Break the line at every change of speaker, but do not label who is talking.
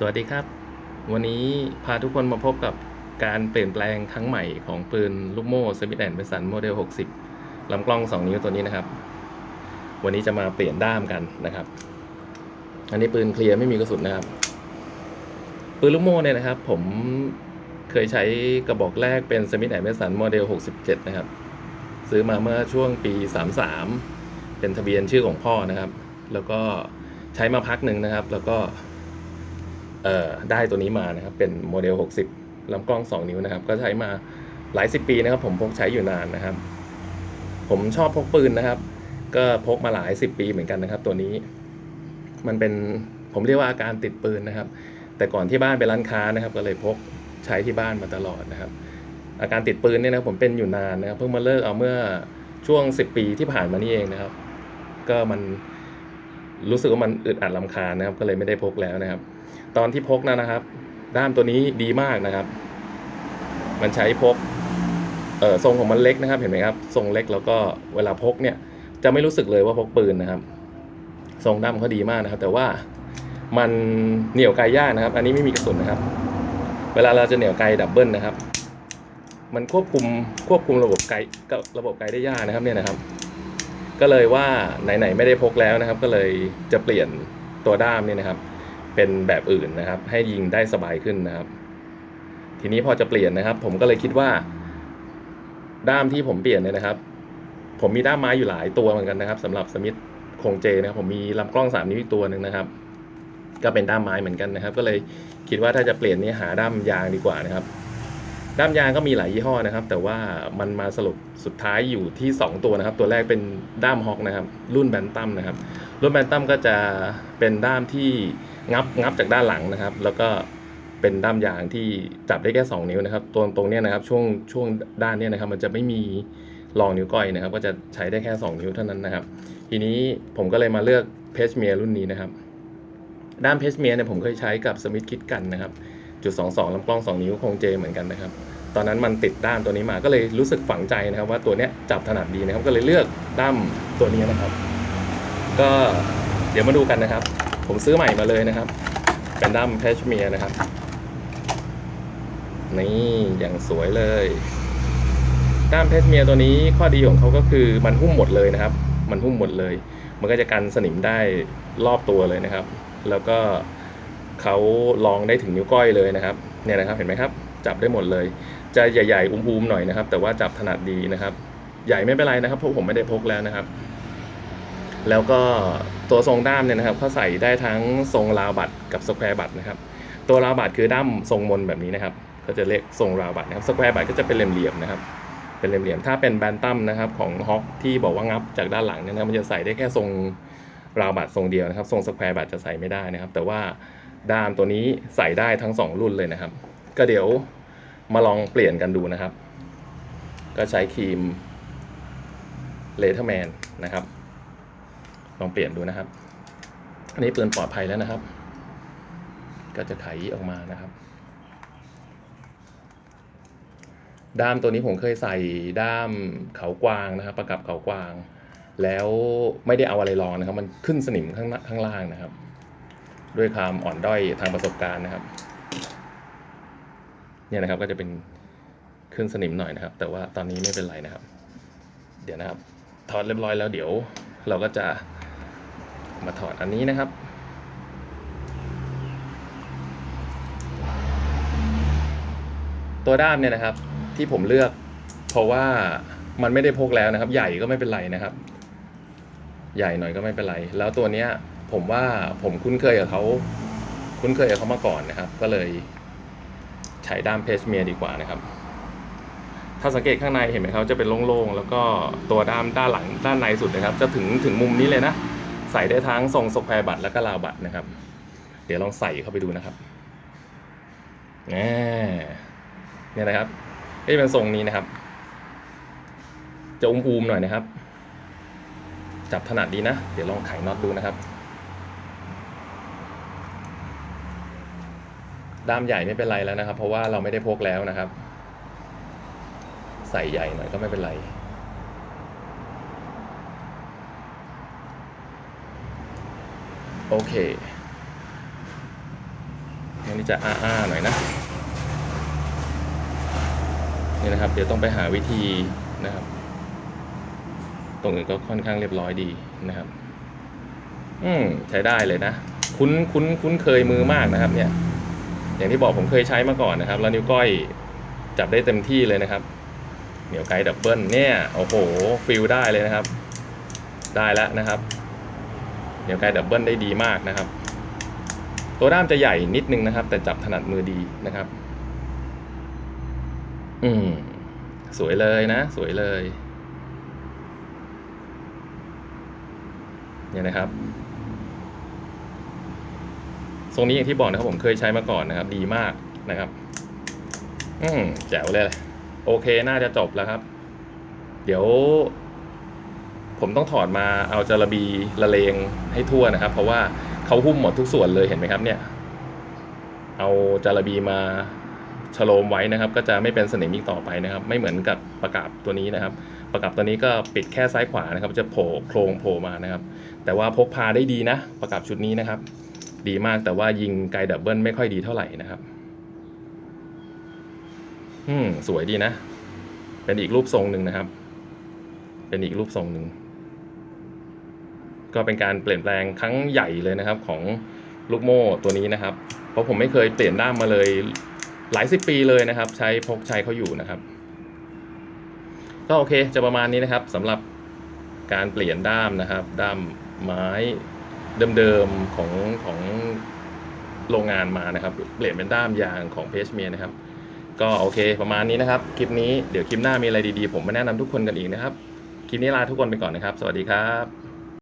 สวัสดีครับ วันนี้พาทุกคนมาพบกับการเปลี่ยนแปลงครั้งใหม่ของปืนลูกโม่สมิธแอนด์เบสันโมเดล 60ลำกล้อง 2 นิ้วตัวนี้นะครับ วันนี้จะมาเปลี่ยนด้ามกันนะครับ อันนี้ปืนเคลียร์ไม่มีกระสุนนะครับ ปืนลูกโม่เนี่ยนะครับ ผมเคยใช้กระบอกแรกเป็นสมิธแอนด์เบสันโมเดล 67 นะครับ ซื้อมาเมื่อช่วงปี 33 เป็นทะเบียนชื่อของพ่อนะครับ แล้วก็ใช้มาพักหนึ่งนะครับ แล้วก็ ได้ตัวนี้มานะครับ เป็นโมเดล 60ลำกล้อง 2 นิ้วนะครับ ก็ใช้มาหลายสิบปีนะครับ ผมพกใช้อยู่นานนะครับ ผมชอบพกปืนนะครับ ก็พกมาหลายสิบปีเหมือนกันนะครับ ตัวนี้ มันเป็นผมเรียกว่าอาการติดปืนนะครับ แต่ก่อนที่บ้านเป็นร้านค้านะครับ ก็เลยพกใช้ที่บ้านมาตลอดนะครับ อาการติดปืนเนี่ยนะผมเป็นอยู่นานนะครับเพิ่งมาเลิกเอาเมื่อช่วง 10 ปีที่ผ่านมานี่เองนะครับ ก็มันรู้สึกว่ามันอึดอัดลำคาญนะครับ ก็เลยไม่ได้พกแล้วนะครับ ตอนที่พกนะนะครับ ด้ามตัวนี้ดีมากนะครับ มันใช้พกเออทรงของมันเล็กนะครับ เห็นไหมครับ ทรงเล็กแล้วก็เวลาพกเนี่ย จะไม่รู้สึกเลยว่าพกปืนนะครับ ทรงด้ามเขาดีมากนะครับ แต่ว่ามันเหนี่ยวไกยากนะครับ อันนี้ไม่มีกระสุนนะครับ เวลาเราจะเหนี่ยวไกดับเบิลนะครับ มันควบคุมควบคุมระบบไกกับระบบไกได้ยากนะครับเนี่ยนะครับ ก็เลยว่าไหนๆไม่ได้พกแล้วนะครับ ก็เลยจะเปลี่ยนตัวด้ามเนี่ยนะครับ เป็นแบบอื่นนะครับ ให้ยิงได้สบายขึ้นนะครับ ทีนี้พอจะเปลี่ยนนะครับ ผมก็เลยคิดว่า ด้ามที่ผมเปลี่ยนเนี่ยนะครับ ผมมีด้ามไม้อยู่หลายตัวเหมือนกันนะครับสำหรับสมิธคงเจนะครับ ผมมีลำกล้องสามนิ้วอีกตัวหนึ่งนะครับ ก็เป็นด้ามไม้เหมือนกันนะครับ ก็เลยคิดว่าถ้าจะเปลี่ยนนี่หาด้ามยางดีกว่านะครับ ด้ามยางก็มีหลายยี่ห้อนะครับ แต่ว่ามันมาสรุปสุดท้ายอยู่ที่ 2 ตัวนะครับ ตัวแรกเป็นด้ามฮอกนะครับ รุ่นแบนตัมนะครับ รุ่นแบนตัมก็จะเป็นด้ามที่งับงับจากด้านหลังนะครับ แล้วก็เป็นด้ามยางที่จับได้แค่ 2 นิ้วนะครับ ตัวตรงเนี้ยนะครับช่วงช่วงด้านเนี้ยนะครับ มันจะไม่มีรองนิ้วก้อยนะครับ ก็จะใช้ได้แค่ 2 นิ้วเท่านั้นนะครับ ทีนี้ผมก็เลยมาเลือกเพชเมียรุ่นนี้นะครับ ด้ามเพชเมียเนี่ยผมเคยใช้กับสมิธคิดกันนะครับจุด22ลำกล้อง 2 นิ้วคงเจเหมือนกันนะครับ ตอนนั้นมันติดด้ามตัวนี้มาก็เลยรู้สึกฝังใจนะครับว่าตัวเนี้ยจับถนัดดีนะครับก็เลยเลือกด้ามตัวนี้นะครับ ก็เดี๋ยวมาดูกันนะครับ ผมซื้อใหม่มาเลยนะครับ เป็นด้ามแพชเมียนะครับ นี่อย่างสวยเลยด้ามเพชเมียตัวนี้ข้อดีของเขาก็คือมันหุ้มหมดเลยนะครับ มันหุ้มหมดเลย มันก็จะกันสนิมได้รอบตัวเลยนะครับ แล้วก็เขาลองได้ถึงนิ้วก้อยเลยนะครับ เนี่ยนะครับเห็นไหมครับจับได้หมดเลย จะใหญ่ๆอุ้มๆหน่อยนะครับ แต่ว่าจับถนัดดีนะครับ ใหญ่ไม่เป็นไรนะครับเพราะผมไม่ได้พกแล้วนะครับ แล้วก็ตัวทรงด้ามเนี่ยนะครับเขาใส่ได้ทั้งทรงราวบัตรกับสแควร์บัตรนะครับ ตัวราวบัตรคือด้ามทรงมนแบบนี้นะครับก็จะเรียกทรงราวบัตรนะครับสแควร์บัตรก็จะเป็นเหลี่ยมๆนะครับเป็นเหลี่ยมๆถ้าเป็นแบนตัมนะครับของฮอกที่บอกว่างับจากด้านหลังเนี่ยนะมันจะใส่ได้แค่ทรงราวบัตรทรงเดียวนะครับ ทรงสแควร์บัตรจะใส่ไม่ได้นะครับ แต่ว่า ด้ามตัวนี้ใส่ได้ทั้งสองรุ่นเลยนะครับ ก็เดี๋ยวมาลองเปลี่ยนกันดูนะครับ ก็ใช้ครีมเลเทอร์แมนนะครับ ลองเปลี่ยนดูนะครับ อันนี้ปืนปลอดภัยแล้วนะครับ ก็จะไขออกมานะครับ ด้ามตัวนี้ผมเคยใส่ด้ามเขากวางนะครับ ประกับเขากวาง แล้วไม่ได้เอาอะไรรองนะครับ มันขึ้นสนิมข้างหน้าข้างล่างนะครับ ด้วยความอ่อนด้อยทางประสบการณ์นะครับ เนี่ยนะครับก็จะเป็นขึ้นสนิมหน่อยนะครับ แต่ว่าตอนนี้ไม่เป็นไรนะครับ เดี๋ยวนะครับ ถอดเรียบร้อยแล้วเดี๋ยว เราก็จะมาถอดอันนี้นะครับตัวด้ามเนี่ยนะครับที่ผมเลือก เพราะว่ามันไม่ได้พกแล้วนะครับ ใหญ่ก็ไม่เป็นไรนะครับ ใหญ่หน่อยก็ไม่เป็นไร แล้วตัวเนี้ย ผมว่าผมคุ้นเคยกับเขาคุ้นเคยกับเขามาก่อนนะครับ ก็เลยใช้ด้ามเพชเมียดีกว่านะครับ ถ้าสังเกตข้างในเห็นไหมครับจะเป็นโล่งๆแล้วก็ตัวด้ามด้านหลังด้านในสุดนะครับ จะถึงถึงมุมนี้เลยนะ ใส่ได้ทั้งทรงสกแควร์บัตรแล้วก็ราวบัตรนะครับ เดี๋ยวลองใส่เข้าไปดูนะครับเนี่ยนะครับก็จะเป็นทรงนี้นะครับ จะอุ้มๆหน่อยนะครับ จับถนัดดีนะ เดี๋ยวลองไขน็อตดูนะครับ ด้ามใหญ่ไม่เป็นไรแล้วนะครับ เพราะว่าเราไม่ได้พกแล้วนะครับ ใส่ใหญ่หน่อยก็ไม่เป็นไรโอเคอันี้จะอ้าๆหน่อยนะ นี่นะครับ เดี๋ยวต้องไปหาวิธีนะครับ ตรงอื่นก็ค่อนข้างเรียบร้อยดีนะครับ อืมใช้ได้เลยนะ คุ้นคุ้นคุ้นเคยมือมากนะครับ เนี่ย อย่างที่บอกผมเคยใช้มาก่อนนะครับ แล้วนิ้วก้อยจับได้เต็มที่เลยนะครับ เหนียวไกด์ดับเบิลเนี่ยโอ้โหฟิลได้เลยนะครับ ได้แล้วนะครับ เหนียวไกดับเบิลได้ดีมากนะครับ ตัวด้ามจะใหญ่นิดนึงนะครับ แต่จับถนัดมือดีนะครับ อืมสวยเลยนะ สวยเลยเนี่ยนะครับ ทรงนี้อย่างที่บอกนะครับผมเคยใช้มาก่อนนะครับ ดีมากนะครับ อืมแจ๋วเลย โอเคน่าจะจบแล้วครับ เดี๋ยว ผมต้องถอดมาเอาจาระบีละเลงให้ทั่วนะครับ เพราะว่าเขาหุ้มหมดทุกส่วนเลยเห็นไหมครับ เนี่ย เอาจาระบีมาฉโลมไว้นะครับ ก็จะไม่เป็นสนิมอีกต่อไปนะครับ ไม่เหมือนกับประกับตัวนี้นะครับ ประกับตัวนี้ก็ปิดแค่ซ้ายขวานะครับ จะโผล่โครงโผล่มานะครับ แต่ว่าพกพาได้ดีนะ ประกับชุดนี้นะครับ ดีมากแต่ว่ายิงไกลดับเบิลไม่ค่อยดีเท่าไหร่นะครับ อืม สวยดีนะ เป็นอีกรูปทรงหนึ่งนะครับ เป็นอีกรูปทรงหนึ่ง ก็เป็นการเปลี่ยนแปลงครั้งใหญ่เลยนะครับ ของลูกโม่ตัวนี้นะครับ เพราะผมไม่เคยเปลี่ยนด้ามมาเลยหลายสิบปีเลยนะครับ ใช้พกใช้เขาอยู่นะครับ ก็โอเคจะประมาณนี้นะครับสำหรับการเปลี่ยนด้ามนะครับ ด้ามไม้ เดิมๆของของโรงงานมานะครับเปลี่ยนเป็นด้ามยางของเพชเมียนะครับ ก็โอเคประมาณนี้นะครับ คลิปนี้เดี๋ยวคลิปหน้ามีอะไรดีๆ ผมมาแนะนำทุกคนกันอีกนะครับ คลิปนี้ลาทุกคนไปก่อนนะครับ สวัสดีครับ